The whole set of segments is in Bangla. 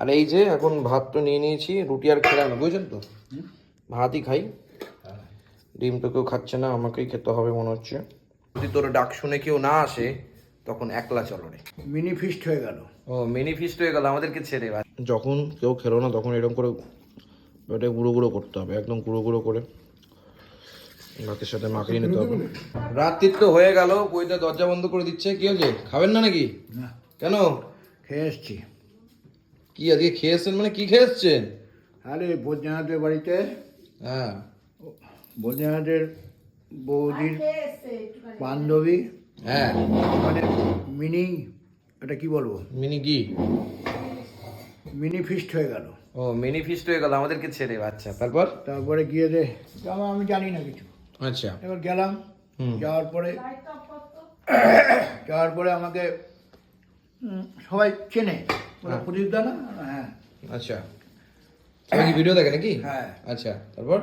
আর এই যে এখন ভাত তো নিয়ে নিয়েছি রুটি আর খেলাম বুঝছেন তো? ভাতই খাই। ডিম তো কেউ খাচ্ছে না আমাকেই খেতে হবে মনে হচ্ছে। যদি তোর ডাক শুনে কেউ না আসে তখন একলা চলো রে। মিনি ফিস্ট হয়ে গেল। ও মিনি ফিস্ট হয়ে গেল আমাদেরকে ছেড়ে যখন কেউ খেলো না তখন এরকম করে ওটা গুঁড়ো গুঁড়ো করতে হবে একদম গুঁড়ো গুঁড়ো করে। ভাতের সাথে মাখিয়ে নিতে হবে। রাত্রির তো হয়ে গেল বইটা দরজা বন্ধ করে দিচ্ছে। কি হয়েছে? খাবেন না নাকি? কেন? খেয়ে এসছি। কি আজকে খেয়েছেন মানে কি খেয়েছেন? আরে বৈদ্যনাথের বাড়িতে। হ্যাঁ। বৈদ্যনাথের বৌদির বান্ধবী। হ্যাঁ। মানে মিনি এটা কি বলব? মিনি কি? মিনি ফিস্ট হয়ে গেল। ও মিনি ফিস্ট হয়ে গেল আমাদেরকে ছেড়ে আচ্ছা তারপর? তারপরে গিয়ে দে আমার আমি জানি না কিছু। আচ্ছা। এবার গেলাম যাওয়ার পরে যাওয়ার পরে আমাকে সবাই চেনে। বলে, প্রদীপ দা না? হ্যাঁ। আচ্ছা। কি ভিডিও দেখে নাকি? হ্যাঁ। আচ্ছা তারপর?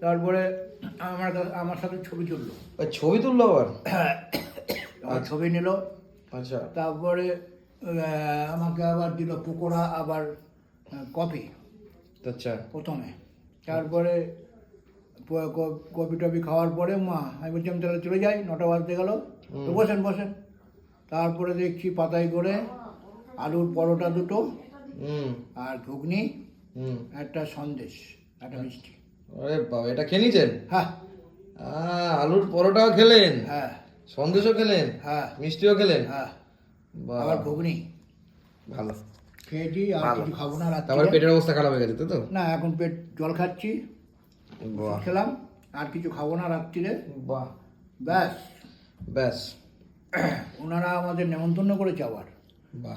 তারপরে আমার আমার সাথে ছবি তুললো। ছবি তুললো আবার? আমার ছবি নিল। আচ্ছা। তারপরে আমাকে আবার দিল পকোড়া আবার কফি। আচ্ছা। প্রথমে। তারপরে প- ক- কফি টফি খাওয়ার পরে মা আমি বলছিলাম তাহলে চলে যাই নটা বাজতে গেল। তো বসেন বসেন। তারপরে দেখছি পাতায় করে আলুর পরোটা দুটো আর ঘুগনি হুম। একটা সন্দেশ একটা মিষ্টি। আরে বাবা এটা খেয়ে নিয়েছেন? হ্যাঁ। আলুর পরোটাও খেলেন? হ্যাঁ। সন্দেশও খেলেন? হ্যাঁ। মিষ্টিও খেলেন? হ্যাঁ। আবার ঘুগনি। ভালো। খেয়েছি আর কিছু খাব না তারপর পেটের অবস্থা খারাপ হয়ে গেছে তো না এখন পেট জল খাচ্ছি। খেলাম আর কিছু খাব না রাত্রিরে। বাহ। ব্যাস। ব্যাস। ওনারা আমাদের নেমন্তন্ন করেছে আবার।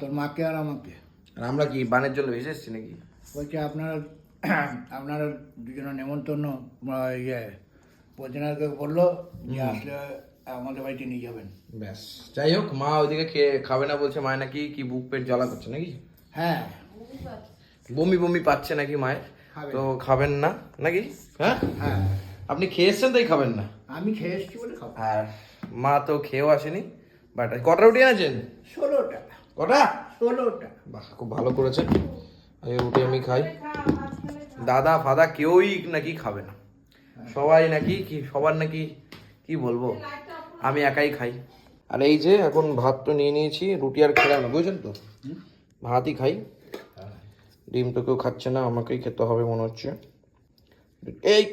তোর মাকে আর আমাকে। আর আমরা কি বানের জন্য ভেসে এসেছি নাকি? বলছে আপনারা আপনারা দুজনের নেমন্তন্ন ইয়ে বৈদ্যনাথকে বলল যে আসলে আমাদের বাড়িতে নিয়ে যাবেন। ব্যাস। যাই হোক মা ওইদিকে খেয়ে খাবে না বলছে মায় নাকি কি বুক পেট জ্বালা করছে নাকি? হ্যাঁ। বমি বমি পাচ্ছে নাকি মায়ের? তো খাবেন না নাকি? হ্যাঁ? হ্যাঁ। আপনি খেয়ে এসছেন তাই খাবেন না? আমি খেয়ে এসছি বলে খাব। আর মা তো খেয়েও আসেনি বাট কটা রুটি আছেন ষোলোটা। কটা? ষোলোটা। বাহ খুব ভালো করেছেন। এই রুটি আমি খাই। দাদা ফাদা কেউই নাকি খাবে না। সবাই নাকি কি সবার নাকি কি বলব? আমি একাই খাই। আর এই যে এখন ভাত তো নিয়ে নিয়েছি রুটি আর খেলাম না বুঝছেন তো? ভাতই খাই। ডিম তো কেউ খাচ্ছে না আমাকেই খেতে হবে মনে হচ্ছে। এই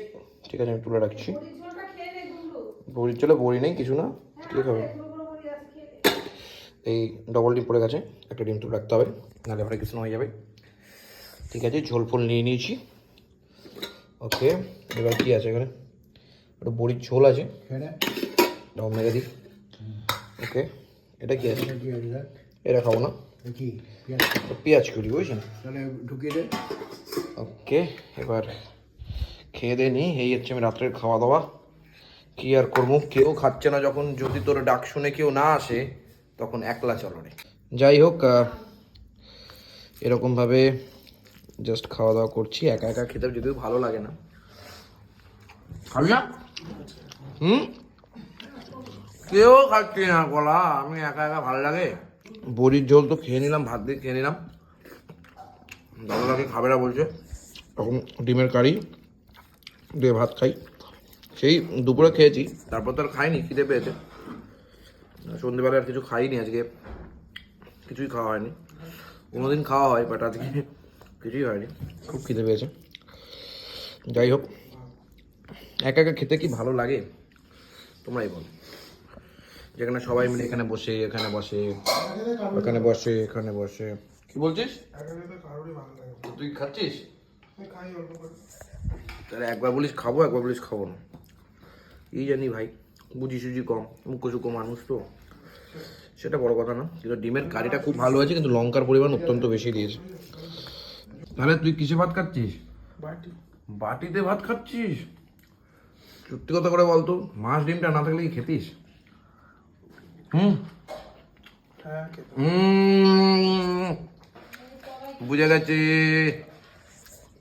ঠিক আছে আমি তুলে রাখছি। বড়ির চলে বড়ি নেই কিছু না। কি খাবে? এই ডবল ডিম পড়ে গেছে একটা ডিম তুলে রাখতে হবে নাহলে আবার কিছু হয়ে যাবে। ঠিক আছে ঝোল ফোল নিয়ে নিয়েছি। ওকে এবার কি আছে এখানে? একটা বড়ির ঝোল আছে। ডাও মেরে দিই। ওকে এটা কি আছে? এটা খাব না। পেঁয়াজ করি বুঝছেন? তাহলে ঢুকিয়ে দে। ওকে এবার খেয়ে দিয়ে নিই। এই হচ্ছে আমি রাত্রের খাওয়া দাওয়া। কি আর করব? কেউ খাচ্ছে না যখন যদি তোর ডাক শুনে কেউ না আসে তখন একলা চলো রে যাই হোক এরকমভাবে জাস্ট খাওয়া দাওয়া করছি একা একা খেতে যদিও ভালো লাগে না। খাবি না? হুম? কেউ খাচ্ছি না কলা আমি একা একা ভালো লাগে। বড়ির ঝোল তো খেয়ে নিলাম ভাত দিয়ে খেয়ে নিলাম। দাদা নাকি খাবে না বলছে। তখন ডিমের কারি দিয়ে ভাত খাই। সেই দুপুরে খেয়েছি তারপর তো আর খাইনি খিদে পেয়েছে। সন্ধ্যেবেলা আর কিছু খাইনি আজকে কিছুই খাওয়া হয়নি। কোনোদিন খাওয়া হয় বাট আজকে কিছুই হয়নি। খুব খিদে পেয়েছে। যাই হোক একা একা খেতে কি ভালো লাগে? তোমরাই বল। যেখানে সবাই মিলে এখানে বসে এখানে বসে এখানে বসে এখানে বসে। কি বলছিস? তুই খাচ্ছিস? তাহলে একবার বলিস খাব একবার বলিস খাব না। এই জানি ভাই। বুঝি সুঝি কম মুখ্য সুখ্য মানুষ তো। সেটা বড় কথা না। কিন্তু ডিমের কারিটা খুব ভালো আছে কিন্তু লঙ্কার পরিমাণ অত্যন্ত বেশি দিয়েছে। তাহলে তুই কিসে ভাত খাচ্ছিস? বাটি। বাটিতে ভাত খাচ্ছিস? সত্যি কথা করে বলতো মাছ ডিমটা না থাকলে কি খেতিস? হুম? হুম। বুঝে গেছে।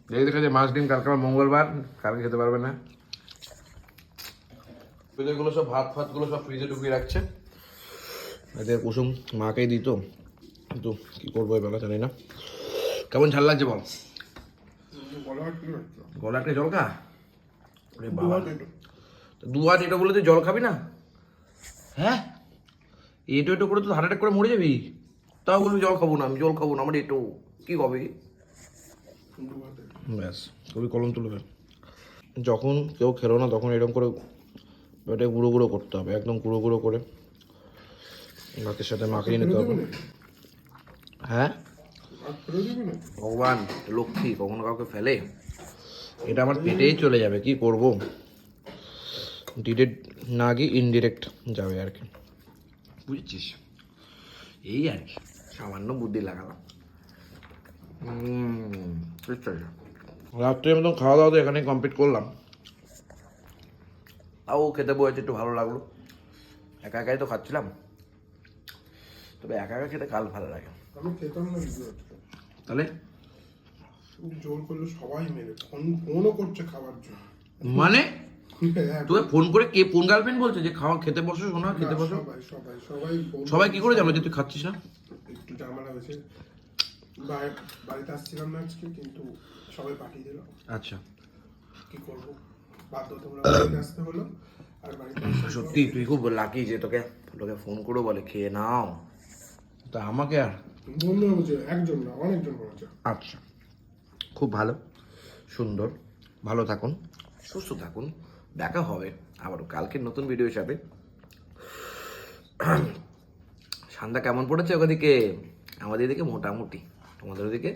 দেখে দেখা মাছ ডিম কালকে মঙ্গলবার কালকে খেতে পারবে না। এগুলো সব ভাত ফাতগুলো সব ফ্রিজে ঢুকিয়ে রাখছে। এদের কুসুম মাকেই দিত কিন্তু কি করব এবেলা জানি না। কেমন ঝাল লাগছে বল? গলা একটা জল খা দু হাত এটা। বলে তুই জল খাবি না? হ্যাঁ? এটো এটো করে তো হার্ট অ্যাটাক করে মরে যাবি। তাও বলবি জল খাব না আমি জল খাব না আমার এটো। কি হবে দুবার ব্যাস খুবই কলম তুলবে। যখন কেউ খেলো না তখন এরকম করে ওটা গুঁড়ো গুঁড়ো করতে হবে একদম গুঁড়ো গুঁড়ো করে। ভাতের সাথে মাখিয়ে নিতে হবে। হ্যাঁ? ভগবান লক্ষ্মী কখনো কাউকে ফেলে? এটা আমার পেটেই চলে যাবে কি করব? ডিরেক্ট না গিয়ে ইনডিরেক্ট যাবে আর কি। বুঝেছিস? এই আর কি সামান্য বুদ্ধি লাগালাম। রাত্রে মতন খাওয়া দাওয়া তো এখানে কমপ্লিট করলাম। তাও খেতে বসেছে একটু ভালো লাগল। একা একাই তো খাচ্ছিলাম। তবে একা একা খেতে কাল ভালো লাগে। আমি খেতাম না তাহলে? জোর করলে সবাই মেরে ফোন ফোনও করছে খাবার জন্য। মানে? হ্যাঁ, তোকে ফোন করে কে কোন গার্লফ্রেন্ড বলছে যে খাওয়া খেতে বসো শোনা খেতে বসো? সবাই সবাই সবাই সবাই কি করে জানো যে তুই খাচ্ছিস না? একটু ঝামেলা হয়েছে। বাড়ি- বাড়িতে আসছিলাম না আজকে কিন্তু সবাই পাঠিয়ে দিল। আচ্ছা। কি করব? বাধ্যতামূলক আসতে হলো। আর বাড়িতে সত্যি তুই খুব লাকি যে তোকে তোকে ফোন করে বলে খেয়ে নাও। তা আমাকে আর? বন্ধু বলছে একজন না অনেকজন বলেছে। আচ্ছা খুব ভালো সুন্দর ভালো থাকুন সুস্থ থাকুন দেখা হবে আবারও কালকের নতুন ভিডিওর সাথে সন্ধ্যা কেমন পড়েছে ওদিকে? আমাদের এদিকে মোটামুটি তোমাদের ওদিকে?